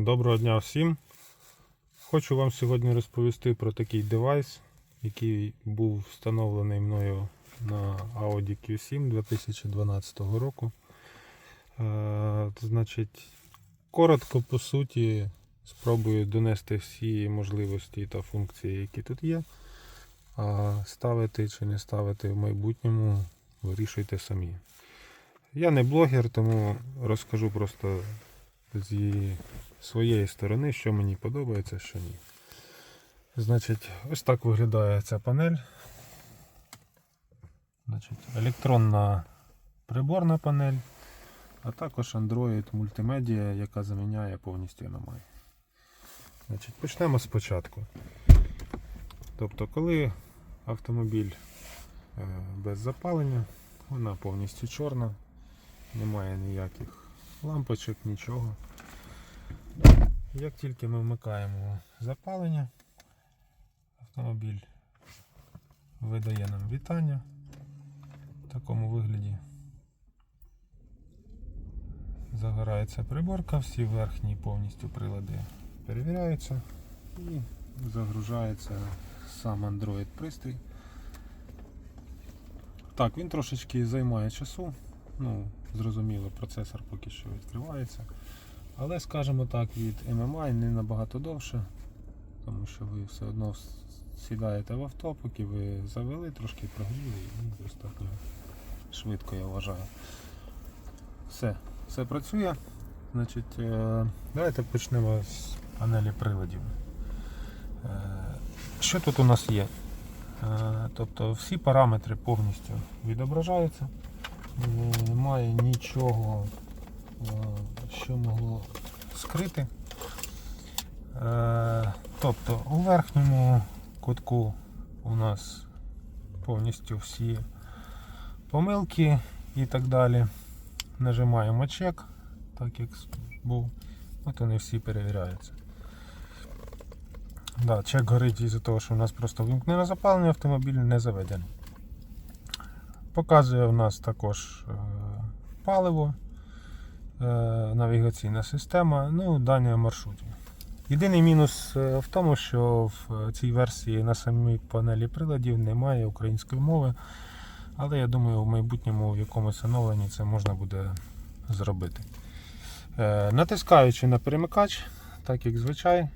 Доброго дня всім. Хочу вам сьогодні розповісти про такий девайс, який був встановлений мною на Audi Q7 2012 року. Е, значить, коротко по суті, спробую донести всі можливості та функції, які тут є. А ставити чи не ставити в майбутньому вирішуйте самі. Я не блогер, тому розкажу просто зі своєї сторони, що мені подобається, що ні. Значить, ось так виглядає ця панель. Значить, електронна приборна панель, а також Android мультимедіа, яка заміняє повністю MMI. Значить, почнемо спочатку. Тобто, коли автомобіль е, без запалення, вона повністю чорна, немає ніяких лампочок, нічого. Як тільки ми вмикаємо запалення, автомобіль видає нам вітання в такому вигляді. Загорається приборка, всі верхні повністю прилади перевіряються і загружається сам Android пристрій. Так, він трошечки займає часу. Ну, зрозуміло, процесор поки що відкривається. Але, скажімо так, від MMI не набагато довше, тому що ви все одно сідаєте в авто, поки ви завели, трошки прогріли і достатньо швидко, я вважаю. Все, все працює. Значить, е, давайте почнемо з панелі приладів. Е, Що тут у нас є? Е, Тобто всі параметри повністю відображаються. Немає нічого, що могло скрити. Е, Тобто у верхньому кутку у нас повністю всі помилки і так далі. Нажимаємо чек, так як був. От вони всі перевіряються. Да, чек горить із-за того, що у нас просто вимкнене запалення, автомобіль не заведений. Показує у нас також е, паливо, е, навігаційна система, ну, дані маршрутів. Єдиний мінус е, в тому, що в цій версії на самій панелі приладів немає української мови, але я думаю, в майбутньому в якомусь оновленні це можна буде зробити. Е, Натискаючи на перемикач, так як звичай,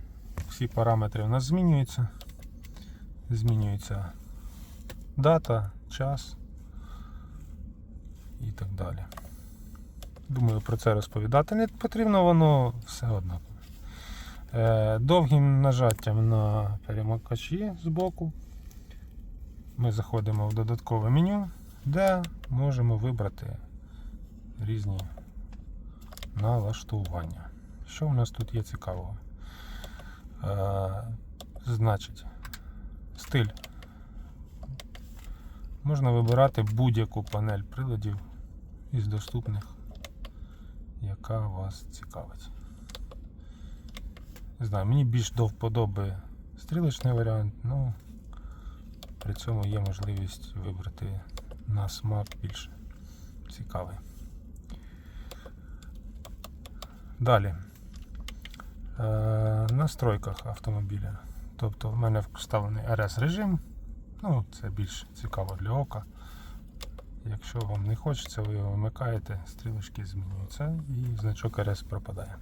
всі параметри у нас змінюються. Змінюється дата, час і так далі. Думаю, про це розповідати не потрібно, воно все одно. Е, Довгим нажаттям на перемикачі збоку ми заходимо в додаткове меню, де можемо вибрати різні налаштування. Що у нас тут є цікавого? Е, Значить, стиль. Можна вибирати будь-яку панель приладів із доступних, яка вас цікавить. Не знаю, мені більш до вподоби стрілочний варіант, ну при цьому є можливість вибрати на смак більш цікавий. Далі. Е, настройках автомобіля. Тобто в мене вставлений RS режим. Ну, це більш цікаво для ока. Якщо вам не хочеться, ви його вмикаєте, стрілочки змінюються і значок RS пропадає.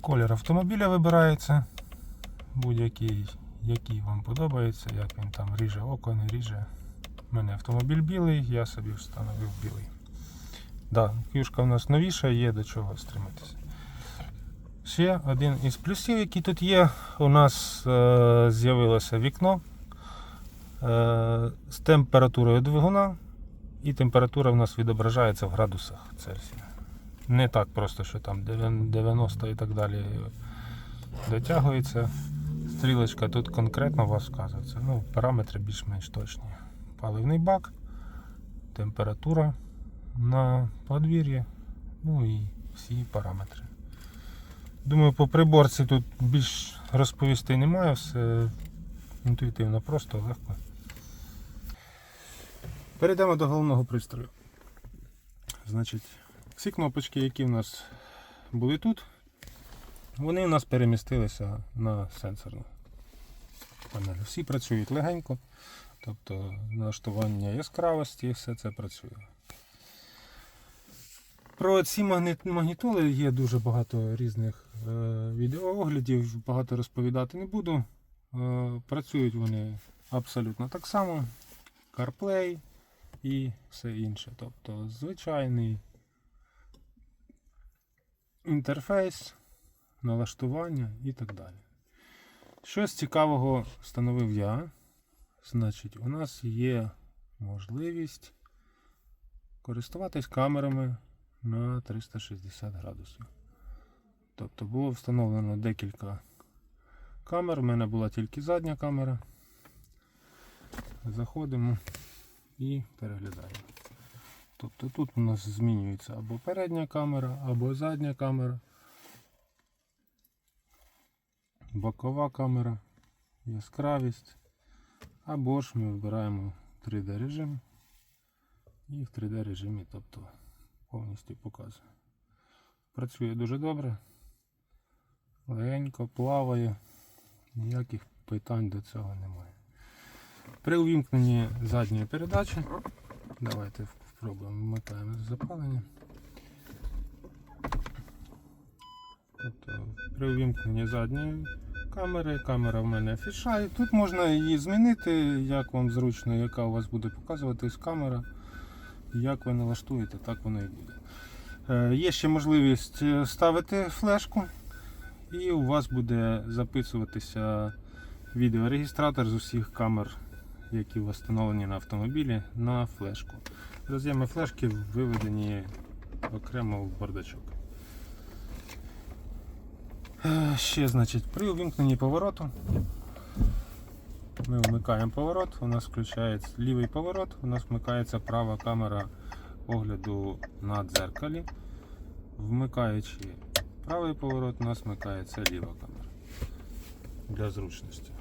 Колір автомобіля вибирається. Будь-який, який вам подобається, як він там ріже око, не ріже. У мене автомобіль білий, я собі встановив білий. Да, кюшка у нас новіша, є до чого стриматися. Ще один із плюсів, який тут є, у нас е, з'явилося вікно з температурою двигуна, і температура у нас відображається в градусах Цельсія. Не так просто, що там 90 і так далі дотягується. Стрілочка тут конкретно у вас вказується. Ну, параметри більш-менш точні. Паливний бак, температура на подвір'ї, ну і всі параметри. Думаю, по приборці тут більш розповісти немає, все інтуїтивно, просто легко. Перейдемо до головного пристрою. Значить, всі кнопочки, які в нас були тут, вони у нас перемістилися на сенсорну панель. Всі працюють легенько, тобто налаштування яскравості, все це працює. Про ці магніт- магнітоли є дуже багато різних е, відеооглядів, багато розповідати не буду. Е, працюють вони абсолютно так само. CarPlay і все інше. Тобто звичайний інтерфейс, налаштування і так далі. Щось цікавого встановив я. Значить, у нас є можливість користуватись камерами на 360 градусів. Тобто було встановлено декілька камер. У мене була тільки задня камера. Заходимо і переглядаємо. Тобто тут у нас змінюється або передня камера, або задня камера, бокова камера, яскравість, або ж ми вибираємо 3D режим і в 3D режимі, тобто повністю показує. Працює дуже добре, легенько плаває, ніяких питань до цього немає. При увімкненні задньої передачі, давайте спробуємо, вмикаємо запалення. Тобто при увімкненні задньої камери, камера в мене фішає. Тут можна її змінити, як вам зручно, яка у вас буде показуватись камера. Як ви налаштуєте, так воно і буде. Е, Є ще можливість е, ставити флешку, і у вас буде записуватися відеорегістратор з усіх камер, які встановлені на автомобілі, на флешку. Роз'єми флешки виведені окремо в бардачок. Е, Ще, значить, при увімкненні повороту ми вмикаємо поворот, у нас включається лівий поворот, у нас вмикається права камера огляду на дзеркалі. Вмикаючи правий поворот, у нас вмикається ліва камера для зручності.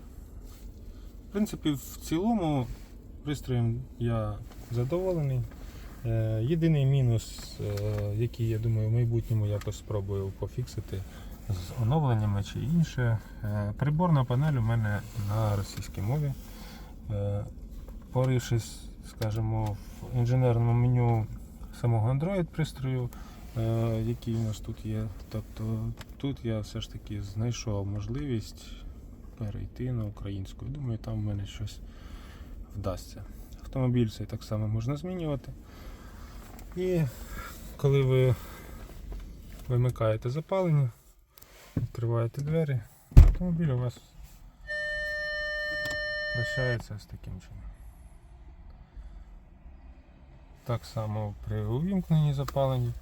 В принципі, в цілому пристроєм я задоволений. Е, Єдиний мінус, е, який я думаю в майбутньому якось спробую пофіксити з оновленнями чи інше. е, Приборна панель у мене на російській мові. Порившись, скажімо, в інженерному меню самого Android пристрою, е, який у нас тут є. Тобто тут я все ж таки знайшов можливість перейти на українську. Думаю, там в мене щось вдасться. Автомобіль цей так само можна змінювати. І коли ви вимикаєте запалення, відкриваєте двері, автомобіль у вас прощається з таким чином. Так само при увімкненні запалення.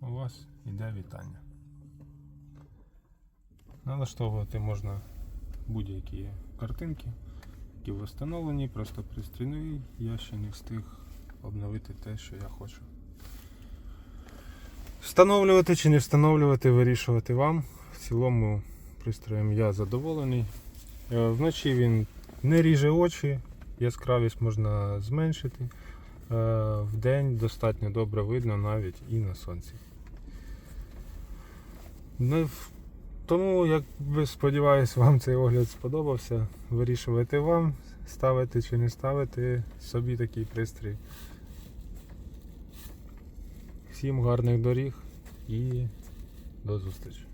У вас йде вітання. Налаштовувати можна будь-які картинки, які встановлені, просто пристрій новий. Я ще не встиг обновити те, що я хочу. Встановлювати чи не встановлювати, вирішувати вам. В цілому пристроєм я задоволений. Е, Вночі він не ріже очі, яскравість можна зменшити. Е, В день достатньо добре видно навіть і на сонці. Тому, як би сподіваюся, вам цей огляд сподобався. Вирішувати вам, ставити чи не ставити собі такий пристрій. Всім гарних доріг і до зустрічі.